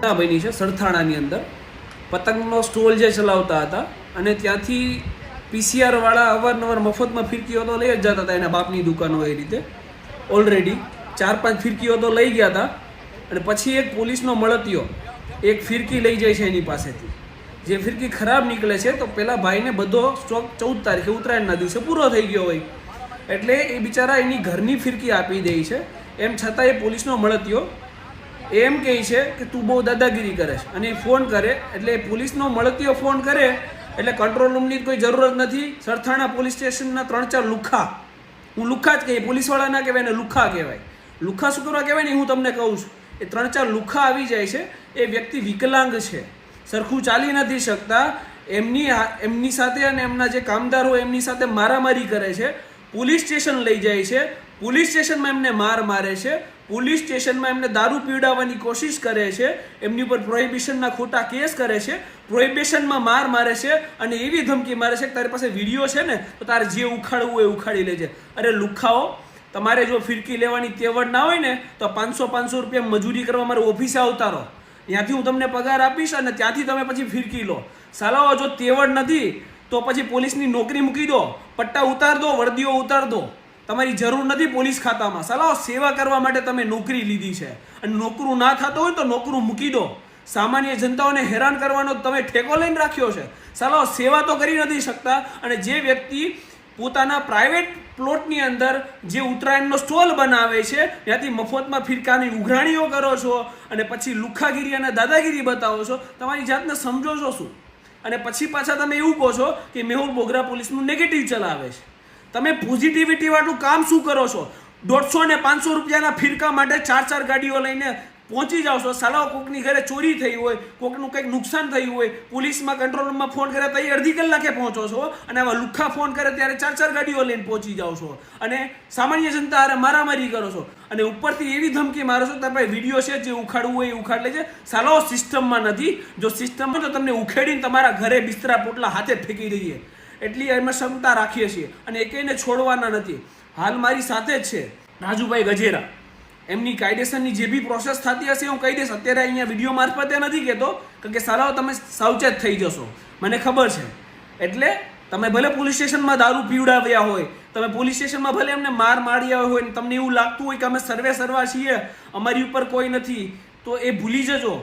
બની છે સરથાણાની અંદર. પતંગનો સ્ટોલ જે ચલાવતા હતા અને ત્યાંથી પીસીઆરવાળા અવારનવાર મફતમાં ફિરકીઓ તો લઈ જ જતા હતા. એના બાપની દુકાનો એ રીતે. ઓલરેડી ચાર પાંચ ફિરકીઓ તો લઈ ગયા હતા અને પછી એક પોલીસનો મળતિયો એક ફિરકી લઈ જાય છે એની પાસેથી. જે ફિરકી ખરાબ નીકળે છે તો પેલા ભાઈને બધો સ્ટોક ચૌદ તારીખે ઉત્તરાયણના દિવસે પૂરો થઈ ગયો હોય. એટલે એ બિચારા એની ઘરની ફિરકી આપી દે છે. એમ છતાં એ પોલીસનો મળતિયો એમ કહે છે કે તું બહુ દાદાગીરી કરે છે. અને એ ફોન કરે, એટલે પોલીસનો મળતીઓ ફોન કરે, એટલે કંટ્રોલ રૂમની કોઈ જરૂરત નથી. સરથાણા પોલીસ સ્ટેશનના ત્રણ ચાર લુખા. હું લુખા જ કહીએ, પોલીસવાળા ના કહેવાય ને લુખા કહેવાય. લુખા શું કરવા કહેવાય ને હું તમને કહું છું. એ ત્રણ ચાર લુખા આવી જાય છે, એ વ્યક્તિ વિકલાંગ છે. સરખું ચાલી નથી શકતા. એમની એમની સાથે અને એમના જે કામદાર હોય એમની સાથે મારામારી કરે છે. પોલીસ સ્ટેશન લઈ જાય છે. પોલીસ સ્ટેશનમાં એમને માર મારે છે. પોલીસ સ્ટેશનમાં એમને દારૂ પીવડાવવાની કોશિશ કરે છે, એમની ઉપર પ્રોહિબિશનના ખોટા કેસ કરે છે, પ્રોહિબિશનમાં માર મારે છે અને એવી ધમકી મારે છે કે તારી પાસે વીડિયો છે ને, તો તારે જે ઉખાડવું એ ઉખાડી લેજે. અરે લુખાઓ, તમારે જો ફિરકી લેવાની તેવડ ના હોય ને, તો પાંચસો પાંચસો રૂપિયા મજૂરી કરવા મારે ઓફિસે આવતારો. ત્યાંથી હું તમને પગાર આપીશ અને ત્યાંથી તમે પછી ફિરકી લો. સાલાઓ, જો તેવડ નથી, તો પછી પોલીસની નોકરી મૂકી દો, પટ્ટા ઉતાર દો, વર્દીઓ ઉતાર દો. તમારી જરૂર નથી પોલીસ ખાતામાં. સલાહ, સેવા કરવા માટે તમે નોકરી લીધી છે. અને નોકરું ના થતું હોય તો નોકરું મૂકી દો. સામાન્ય જનતાઓને હેરાન કરવાનો તમે ઠેકો લઈને રાખ્યો છે. સલાહ, સેવા તો કરી નથી શકતા. અને જે વ્યક્તિ પોતાના પ્રાઇવેટ પ્લોટની અંદર જે ઉત્તરાયણનો સ્ટોલ બનાવે છે, ત્યાંથી મફતમાં ફિરકાની ઉઘરાણીઓ કરો છો અને પછી લુખાગીરી અને દાદાગીરી બતાવો છો, તમારી જાતને સમજો છો શું? અને પછી પાછા તમે એવું કહો છો કે મેહુલ બોગરા પોલીસનું નેગેટિવ ચલાવે છે. તમે પોઝિટિવિટી વાળું કામ શું કરો છો? દોઢસો ને પાંચસો રૂપિયાના ફિરકા માટે ચાર ચાર ગાડીઓ લઈને પહોંચી જાઓ છો. સાલાઓ કોકની ઘરે ચોરી થઈ હોય, કોકનું કંઈક નુકસાન થયું હોય, પોલીસમાં કંટ્રોલ રૂમમાં ફોન કરે તો એ અડધી કલાકે પહોંચો છો અને આવા લુખ્ખા ફોન કરે ત્યારે ચાર ચાર ગાડીઓ લઈને પહોંચી જાઓ છો. અને સામાન્ય જનતા હારે મારામારી કરો છો. અને ઉપરથી એવી ધમકી મારો છો તમે વીડિયો છે જે ઉખાડવું હોય એ ઉખાડ છે. સાલાઓ સિસ્ટમમાં નથી. જો સિસ્ટમમાં તો તમને ઉખેડીને તમારા ઘરે બિસ્તરા પોટલા હાથે ફેંકી દઈએ. એટલી એમાં ક્ષમતા રાખીએ છીએ અને એકેયને છોડવાના નથી. હાલ મારી સાથે જ છે રાજુભાઈ ગજેરા. એમની કાયદેસરની જે બી પ્રોસેસ થતી હશે હું કહી દઈશ. અત્યારે અહીંયા વીડિયો મારફતે નથી કહેતો, કારણ કે સાલાઓ તમે સાવચેત થઈ જશો. મને ખબર છે. એટલે તમે ભલે પોલીસ સ્ટેશનમાં દારૂ પીવડાવ્યા હોય, તમે પોલીસ સ્ટેશનમાં ભલે એમને માર માર્યા હોય ને તમને એવું લાગતું હોય કે અમે સર્વે સર્વા છીએ, અમારી ઉપર કોઈ નથી, તો એ ભૂલી જજો.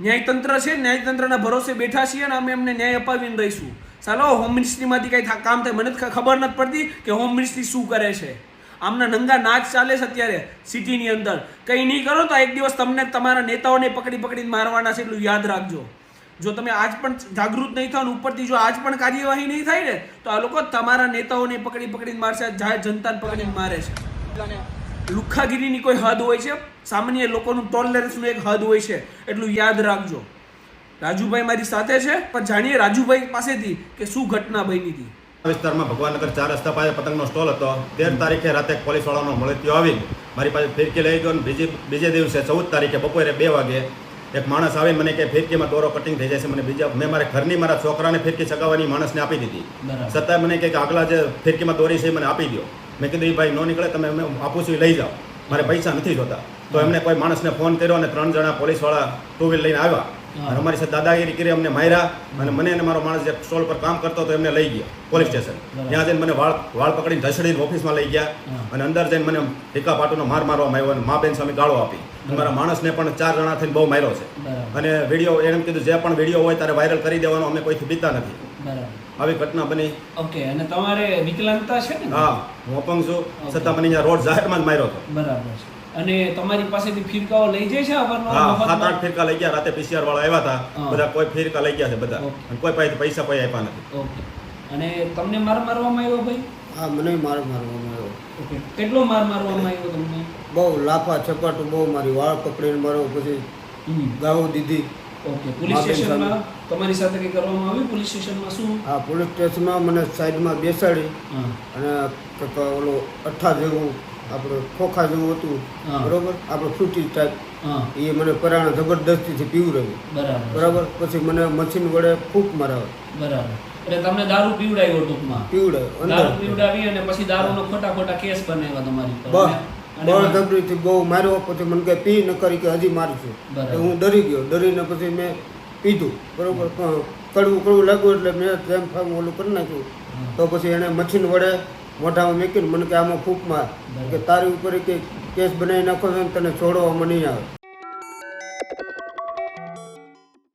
ન્યાયતંત્ર છે, ન્યાયતંત્રના ભરોસે બેઠા છીએ અને અમે એમને ન્યાય અપાવીને રહીશું. ચાલો હોમ મિનિસ્ટ્રીમાંથી કંઈ કામ થાય, મને ખબર નથી પડતી કે હોમ મિનિસ્ટ્રી શું કરે છે. આમના નંગા નાચ ચાલે છે અત્યારે સિટીની અંદર. કંઈ નહીં કરો તો એક દિવસ તમને તમારા નેતાઓને પકડી પકડીને મારવાના છે એટલું યાદ રાખજો. જો તમે આજ પણ જાગૃત નહીં થાવ ઉપરથી જો આજ પણ કાર્યવાહી નહીં થાય ને, તો આ લોકો તમારા નેતાઓને પકડી પકડીને મારશે જાહેર જનતાને પકડીને મારે છે. લુખ્ખાગીરીની કોઈ હદ હોય છે? સામાન્ય લોકોનું ટોલરન્સનું એક હદ હોય છે, એટલું યાદ રાખજો. રાજુભાઈ મારી સાથે છે પણ જાણીએ રાજુભાઈ પાસેથી કે શું ઘટના બની હતી. વિસ્તારમાં ભગવાનનગર ચાર રસ્તા પાસે પતંગનો સ્ટોલ હતો. તેર તારીખે રાતે પોલીસવાળાનો મળતિયો આવી મારી પાસે ફિરકી લઈ ગયો અને બીજી બીજે દિવસે ચૌદ તારીખે બપોરે બે વાગે એક માણસ આવી મને કે ફિરકીમાં દોરો કટિંગ થઈ જશે. મને બીજા મેં મારા ઘરની મારા છોકરાને ફિરકી ચગાવવાની માણસને આપી દીધી. છતાં મને કહે કે આગલા જે ફિરકીમાં દોરી છે એ મને આપી દો મેં કીધું એ ભાઈ ન નીકળે તમે અમે આપું છું લઈ જાઓ. મારે પૈસા નથી જોતા. તો એમને કોઈ માણસને ફોન કર્યો અને ત્રણ જણા પોલીસવાળા ટુ વ્હીલ લઈને આવ્યા. અને અમારી સાથે દાદાગીરી કરી અમને માર્યા અને મને અને મારો માણસ જે સ્ટોલ પર કામ કરતો હતો એમને લઈ ગયા પોલીસ સ્ટેશન. ત્યાં જઈને મને વાળ વાળ પકડીને ધસડીને ઓફિસમાં લઈ ગયા અને અંદર જઈને મને ટીકા પાટોનો માર મારવામાં આવ્યો અને મા બેન સામે ગાળો આપી. મારા માણસને પણ ચાર જણા થઈને બહુ માર્યો છે. અને વીડિયો એમ કીધું જે પણ વીડિયો હોય તારે વાયરલ કરી દેવાનો અમે કોઈથી બીતા નથી. આવી ઘટના બની. ઓકે અને તમારે વિકલાંગતા છે ને? હા હું અપંગ છું. છતાં મને રોડ જાહેરમાં જ માર્યો હતો. બરાબર છે. અને તમારી પાસેથી ફિરકાઓ લઈ જાય છે અવારનવાર હા સાત આઠ ફિરકા લઈ ગયા રાતે પીસીઆર વાળા આવ્યા હતા. બધા કોઈ ફિરકા લઈ ગયા છે બધા. અને કોઈ પાસે પૈસા કોઈ આપ્યા નથી. ઓકે. અને તમને માર મારવામાં આવ્યો ભાઈ? હા મને માર મારવામાં આવ્યો. ઓકે. કેટલો માર મારવામાં આવ્યો તમને? બહુ લાફા છપાટું બહુ મારી વાળ પકડીને મારો પછી હમ. ગાળો દીધી. ઓકે. પોલીસ સ્ટેશનમાં તમારી સાથે કંઈ કરવામાં આવ્યું? પોલીસ સ્ટેશનમાં શું? આ પોલીસ સ્ટેશનમાં મને સાઈડમાં બેસાડી અને ઓલો અઠ્ઠા જેવું આપણે ખોખા જેવું હતું બરોબર? આપણે ફ્રૂટી ટાઈપ એ મને પરાણે જબરદસ્તીથી પીવડાવ્યું બરાબર. પછી મને મશીન વડે ફૂંક મરાવે. બરાબર. એટલે તમને દારૂ પીવડાવ્યો ટૂંકમાં? પીવડાવ્યો દારૂ પીવડાવી અને પછી દારૂનો ખોટા ખોટા કેસ બનાવ્યા તમારી બસ. બળજબરીથી બહુ માર્યો. પછી મને કે પી ન કરી કે હજી મારશું. એટલે હું ડરી ગયો. ડરીને પછી મેં પીધું. બરોબર? કડવું કડવું લાગ્યું એટલે મેં તેમ ફેમ ઓલું કરી નાખ્યું. તો પછી એને મશીન વડે મોઢામાં મેં મને કે આમાં ફૂંકમાં. કે તારી ઉપર કે કેસ બનાવી નાખો છો તને છોડવામાં નહીં આવે.